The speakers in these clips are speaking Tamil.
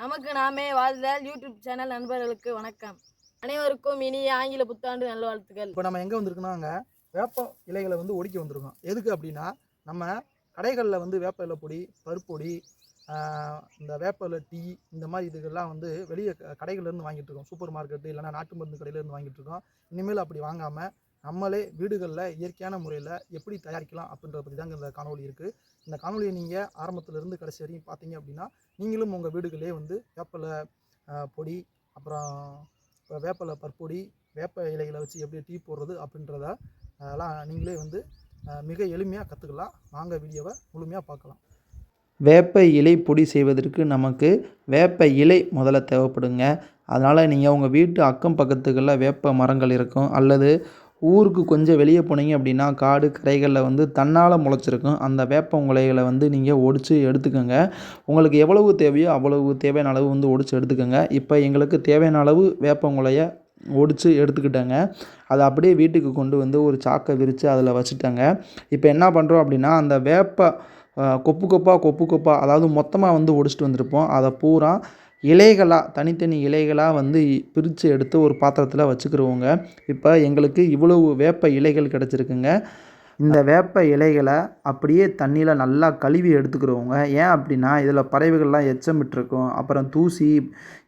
நமக்கு நாமே வாழ்தல் யூடியூப் சேனல் நண்பர்களுக்கு வணக்கம். அனைவருக்கும் இனிய ஆங்கில புத்தாண்டு நல்வாழ்த்துக்கள். இப்போ நம்ம எங்கே வந்திருக்கோம்னா அங்கே வேப்ப இலைகளை வந்து ஒடிக்க வந்திருக்கோம். எதுக்கு அப்படின்னா நம்ம கடைகளில் வந்து வேப்ப இலை பொடி பருப்பொடி இந்த வேப்ப இலை டீ இந்த மாதிரி இதுகள்லாம் வந்து வெளியே கடைகள்லேருந்து வாங்கிட்டு இருக்கோம். சூப்பர் மார்க்கெட்டு இல்லைன்னா நாட்டு மருந்து கடையிலேருந்து வாங்கிட்டு இருக்கோம். இனிமேல் அப்படி வாங்காமல் நம்மளே வீடுகளில் இயற்கையான முறையில் எப்படி தயாரிக்கலாம் அப்படின்றத பற்றி தாங்க இந்த காணொலி இருக்குது இந்த காணொலியை நீங்கள் ஆரம்பத்துலேருந்து கடைசி வரையும் பார்த்தீங்க அப்படின்னா நீங்களும் உங்கள் வீடுகளே வந்து வேப்பலை பொடி அப்புறம் வேப்பலை பற்பொடி வேப்ப இலைகளை வச்சு எப்படி டீ போடுறது அப்படின்றத அதெல்லாம் நீங்களே வந்து மிக எளிமையாக கற்றுக்கலாம் வாங்க வீடியோவை முழுமையாக பார்க்கலாம். வேப்ப இலை பொடி செய்வதற்கு நமக்கு வேப்ப இலை முதல்ல தேவைப்படுங்க. அதனால் நீங்கள் உங்கள் வீட்டு அக்கம் பக்கத்துக்கெல்லாம் வேப்ப மரங்கள் இருக்கும். அல்லது ஊருக்கு கொஞ்சம் வெளியே போனீங்க அப்படின்னா காடு கரைகளில் வந்து தன்னால் முளைச்சிருக்கும். அந்த வேப்ப இலைகளை வந்து நீங்கள் ஒடிச்சு எடுத்துக்கோங்க. உங்களுக்கு எவ்வளவு தேவையோ அவ்வளவு தேவையான அளவு வந்து ஒடிச்சு எடுத்துக்கோங்க. இப்போ எங்களுக்கு தேவையான அளவு வேப்ப ஒடிச்சு எடுத்துக்கிட்டேங்க. அதை அப்படியே வீட்டுக்கு கொண்டு வந்து ஒரு சாக்கை விரித்து அதில் வச்சுட்டேங்க. இப்போ என்ன பண்ணுறோம் அப்படின்னா அந்த வேப்ப கொப்பு கொப்பாக கொப்பு கொப்பாக அதாவது மொத்தமாக வந்து ஒடிச்சிட்டு வந்திருப்போம். அதை பூரா இலைகளாக தனித்தனி இலைகளாக வந்து பிரித்து எடுத்து ஒரு பாத்திரத்தில் வச்சுக்கிருவோங்க. இப்போ எங்களுக்கு இவ்வளவு வேப்ப இலைகள் கிடச்சிருக்குங்க. இந்த வேப்ப இலைகளை அப்படியே தண்ணியில் நல்லா கழுவி எடுத்துக்கிறவங்க ஏன் அப்படின்னா இதில் பறவைகள்லாம் எச்சமிட்டுருக்கும் அப்புறம் தூசி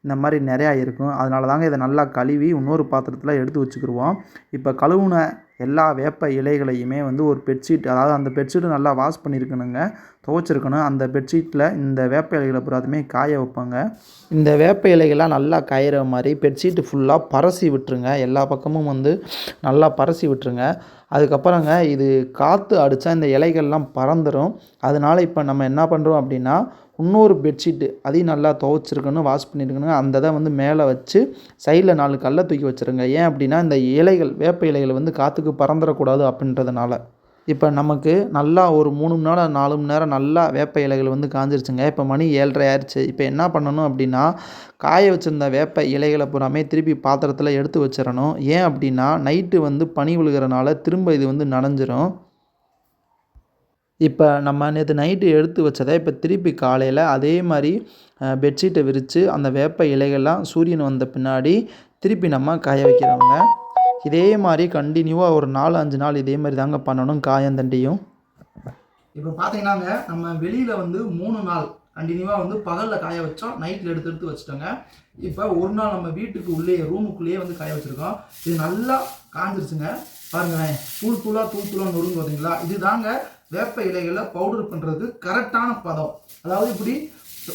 இந்த மாதிரி நிறையா இருக்கும். அதனால தாங்க இதை நல்லா கழுவி இன்னொரு பாத்திரத்தில் எடுத்து வச்சுக்கிடுவோம் இப்போ கழுவுன எல்லா வேப்ப இலைகளையுமே வந்து ஒரு பெட்ஷீட் அதாவது அந்த பெட்ஷீட்டு நல்லா வாஷ் பண்ணியிருக்கணுங்க துவைச்சிருக்கணும். அந்த பெட்ஷீட்டில் இந்த வேப்ப இலைகளை பூராதுமே காய வைப்பாங்க. இந்த வேப்ப இலைகள்லாம் நல்லா காயிற மாதிரி பெட்ஷீட்டு ஃபுல்லாக பரசி விட்டுருங்க. எல்லா பக்கமும் வந்து நல்லா பரசி விட்டுருங்க. அதுக்கப்புறங்க இது காற்று அடித்தா இந்த இலைகள்லாம் பறந்துடும் அதனால் இப்போ நம்ம என்ன பண்ணுறோம் அப்படின்னா இன்னொரு பெட்ஷீட்டு அதையும் நல்லா துவைச்சிருக்கணும் வாஷ் பண்ணியிருக்கணும் அந்த இதை வந்து மேலே வச்சு சைடில் நாலு கல்லை தூக்கி வச்சுருங்க. ஏன் அப்படின்னா இந்த இலைகள் வேப்ப இலைகள் வந்து காற்றுக்கு பறந்துடக்கூடாது அப்படின்றதுனால. இப்போ நமக்கு நல்லா ஒரு மூணு மணி நேரம் நாலு மணி நேரம் நல்லா வேப்ப இலைகள் வந்து காஞ்சிருச்சுங்க. இப்போ மணி ஏழரை ஆயிடுச்சு. இப்போ என்ன பண்ணணும் அப்படின்னா காய வச்சுருந்த வேப்ப இலைகளை பூராமே திருப்பி பாத்திரத்தில் எடுத்து வச்சிடணும். ஏன் அப்படின்னா நைட்டு வந்து பனி விழுகிறனால திரும்ப இது வந்து நனைஞ்சிரும். இப்போ நம்ம நேற்று நைட்டு எடுத்து வச்சதை இப்போ திருப்பி காலையில் அதே மாதிரி பெட்ஷீட்டை விரித்து அந்த வேப்ப இலைகள்லாம் சூரியன் வந்த பின்னாடி திருப்பி நம்ம காய வைக்கிறவங்க இதே மாதிரி கண்டினியூவாக ஒரு நாலு அஞ்சு நாள் இதே மாதிரி தாங்க பண்ணணும் காயந்தண்டியும் இப்போ பார்த்தீங்கன்னாங்க நம்ம வெளியில் வந்து மூணு நாள் கண்டினியூவாக வந்து பகலில் காய வச்சோம் நைட்டில் எடுத்து எடுத்து வச்சுட்டோங்க. இப்போ ஒரு நாள் நம்ம வீட்டுக்கு உள்ளே ரூமுக்குள்ளேயே வந்து காய வச்சுருக்கோம். இது நல்லா காஞ்சிருச்சுங்க. பாருங்களேன் தூள் தூளாக தூள் தூளாக நொறுங்க பார்த்தீங்களா இதுதாங்க வேப்ப இலைகளை பவுடர் பண்ணுறது கரெக்டான பதம். அதாவது இப்படி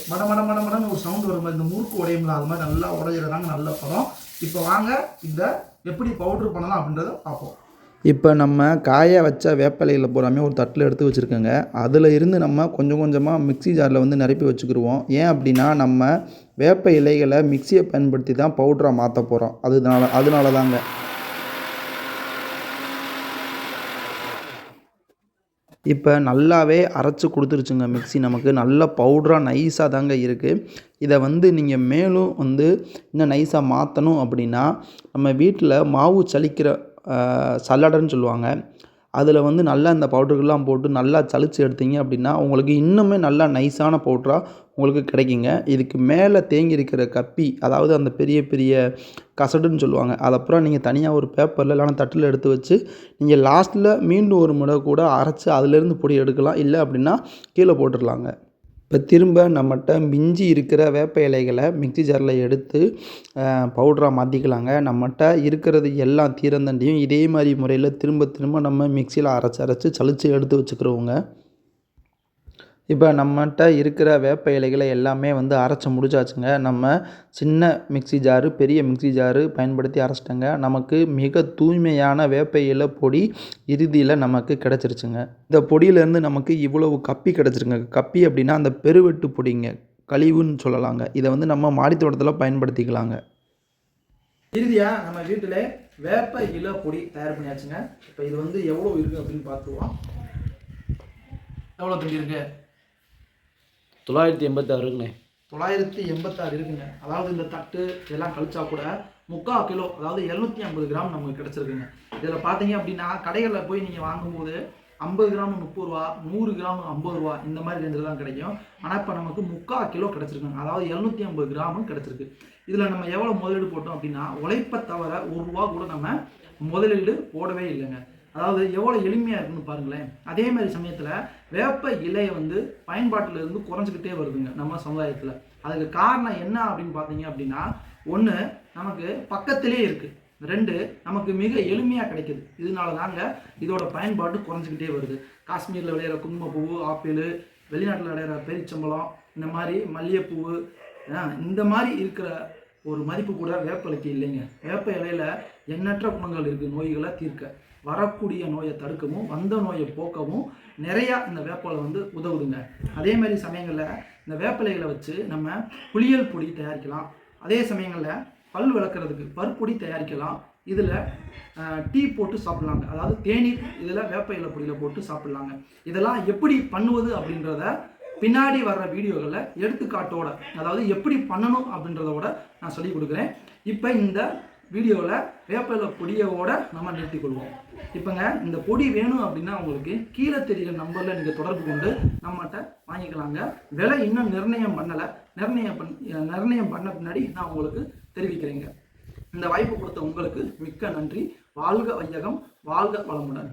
மட மட மட மடன்னு ஒரு சவுண்ட் வரும் இந்த முறுக்கு உடையும்ல அது மாதிரி நல்லா உடையிறதாங்க நல்ல பதம். இப்போ வாங்க இதை எப்படி பவுடர் பண்ணலாம் அப்படின்றத பார்ப்போம். இப்போ நம்ம காய வச்ச வேப்பிலையில் போகிறாமே ஒரு தட்டில் எடுத்து வச்சுருக்கோங்க. அதில் இருந்து நம்ம கொஞ்சம் கொஞ்சமாக மிக்ஸி ஜாரில் வந்து நிரப்பி வச்சுக்கிடுவோம் ஏன் அப்படின்னா நம்ம வேப்ப இலைகளை மிக்சியை பயன்படுத்தி தான் பவுடராக மாற்ற போகிறோம் அதனால அதனால தாங்க இப்போ நல்லாவே அரைச்சி கொடுத்துருச்சுங்க மிக்ஸி நமக்கு. நல்ல பவுடராக நைஸாக தாங்க இருக்குது இதை வந்து நீங்கள் மேலும் வந்து இன்னும் நைஸாக மாற்றணும் அப்படின்னா நம்ம வீட்டில் மாவு சலிக்கிற சல்லடைன்னு சொல்லுவாங்க. அதில் வந்து நல்லா இந்த பவுடர்கள்லாம் போட்டு நல்லா சலித்து எடுத்தீங்க அப்படின்னா உங்களுக்கு இன்னுமே நல்லா நைஸான பவுட்ராக உங்களுக்கு கிடைக்குங்க. இதுக்கு மேலே தேங்கி இருக்கிற கப்பி அதாவது அந்த பெரிய பெரிய கசடுன்னு சொல்லுவாங்க அதை அப்புறம் நீங்கள் தனியாக ஒரு பேப்பரில் இல்லைனா தட்டில் எடுத்து வச்சு நீங்கள் லாஸ்ட்டில் மீண்டும் ஒரு முறை கூட அரைச்சி அதிலேருந்து பொடி எடுக்கலாம். இல்லை அப்படின்னா கீழே போட்டுடலாங்க. இப்போ திரும்ப நம்மகிட்ட மிஞ்சி இருக்கிற வேப்ப இலைகளை மிக்ஸி ஜாரில் எடுத்து பவுடராக மாற்றிக்கலாங்க நம்மகிட்ட இருக்கிறது எல்லா தீரந்தண்டியும் இதே மாதிரி முறையில் திரும்ப திரும்ப நம்ம மிக்சியில் அரைச்சி அரைச்சி சலித்து எடுத்து வச்சுக்கிறோங்க இப்போ நம்மகிட்ட இருக்கிற வேப்ப இலைகளை எல்லாமே வந்து அரைச்சி முடிச்சாச்சுங்க. நம்ம சின்ன மிக்ஸி ஜாரு பெரிய மிக்ஸி ஜாரு பயன்படுத்தி அரைச்சிட்டங்க. நமக்கு மிக தூய்மையான வேப்ப இலை பொடி இறுதியில் நமக்கு கிடச்சிருச்சுங்க. இந்த பொடியிலேருந்து நமக்கு இவ்வளவு கப்பி கிடச்சிருங்க கப்பி அப்படின்னா அந்த பெருவெட்டு பொடிங்க. கழிவுன்னு சொல்லலாங்க. இதை வந்து நம்ம மாடித்தோட்டத்தில் பயன்படுத்திக்கலாங்க. இறுதியாக நம்ம வீட்டில் வேப்ப இலை பொடி தயார் பண்ணியாச்சுங்க. இப்போ இது வந்து எவ்வளோ இருக்குது அப்படின்னு பார்த்துருவோம். எவ்வளோ தம்பி இருக்குது தொள்ளாயிரத்தி எண்பத்தாறுங்கண்ணே தொள்ளாயிரத்தி எண்பத்தாறு இருக்குங்க. அதாவது இந்த தட்டு இதெல்லாம் கழிச்சா கூட முக்கால் கிலோ அதாவது எழுநூற்றி ஐம்பது கிராம் நமக்கு கிடச்சிருக்குங்க. இதில் பார்த்தீங்க அப்படின்னா கடைகளில் போய் நீங்கள் வாங்கும்போது ஐம்பது கிராம் முப்பது ரூபா நூறு கிராம் ஐம்பது ரூபா இந்த மாதிரி ரேஞ்சில் தான் கிடைக்கும். ஆனால் இப்போ நமக்கு முக்கால் கிலோ கிடச்சிருக்குங்க. அதாவது எழுநூற்றி ஐம்பது கிராமும் கிடச்சிருக்கு. இதில் நம்ம எவ்வளோ முதலீடு போட்டோம் அப்படின்னா உழைப்பை தவிர ஒரு ரூபா கூட நம்ம முதலீடு போடவே இல்லைங்க. அதாவது எவ்வளோ எளிமையாக இருக்குன்னு பாருங்களேன். அதே மாதிரி சமயத்தில் வேப்ப இலையை வந்து பயன்பாட்டில் இருந்து குறைஞ்சிக்கிட்டே வருதுங்க நம்ம சமுதாயத்தில். அதுக்கு காரணம் என்ன அப்படின்னு பார்த்தீங்க அப்படின்னா ஒன்று நமக்கு பக்கத்திலே இருக்குது ரெண்டு நமக்கு மிக எளிமையாக கிடைக்குது. இதனால தாங்க இதோட பயன்பாடு குறைஞ்சிக்கிட்டே வருது. காஷ்மீரில் விளையிற குங்குமப்பூ ஆப்பிள் வெளிநாட்டில் விளையிற பெரிச்சம்பளம் இந்த மாதிரி மல்லிகைப்பூவு இந்த மாதிரி இருக்கிற ஒரு மதிப்பு கூட வேப்பலைக்கு இல்லைங்க. வேப்ப இலையில் எண்ணற்ற குணங்கள் இருக்குது நோய்களை தீர்க்க. வரக்கூடிய நோயை தடுக்கவும் வந்த நோயை போக்கவும் நிறையா இந்த வேப்பலை வந்து உதவுதுங்க. அதே மாதிரி சமயங்களில் இந்த வேப்பிலைகளை வச்சு நம்ம புளியல் பொடி தயாரிக்கலாம். அதே சமயங்களில் பல் விளக்குறதுக்கு பருப்பொடி தயாரிக்கலாம். இதில் டீ போட்டு சாப்பிட்லாங்க. அதாவது தேநீர் இதில் வேப்ப இலை பொடியில் போட்டு சாப்பிட்லாங்க. இதெல்லாம் எப்படி பண்ணுவது அப்படின்றத பின்னாடி வர்ற வீடியோகளில் எடுத்துக்காட்டோட அதாவது எப்படி பண்ணணும் அப்படின்றதோட நான் சொல்லி கொடுக்குறேன். இப்போ இந்த வீடியோவில் வேப்பிலை பொடியோட நம்ம நிறுத்திக் கொள்வோம். இப்போங்க இந்த பொடி வேணும் அப்படின்னா உங்களுக்கு கீழே தெரிகிற நம்பரில் நீங்கள் தொடர்பு கொண்டு நம்மகிட்ட வாங்கிக்கலாங்க. விலை இன்னும் நிர்ணயம் பண்ணலை. நிர்ணயம் பண் நிர்ணயம் பண்ண பின்னாடி நான் உங்களுக்கு தெரிவிக்கிறேங்க. இந்த வாய்ப்பு கொடுத்த உங்களுக்கு மிக்க நன்றி. வாழ்க வையகம் வாழ்க வளமுடன்.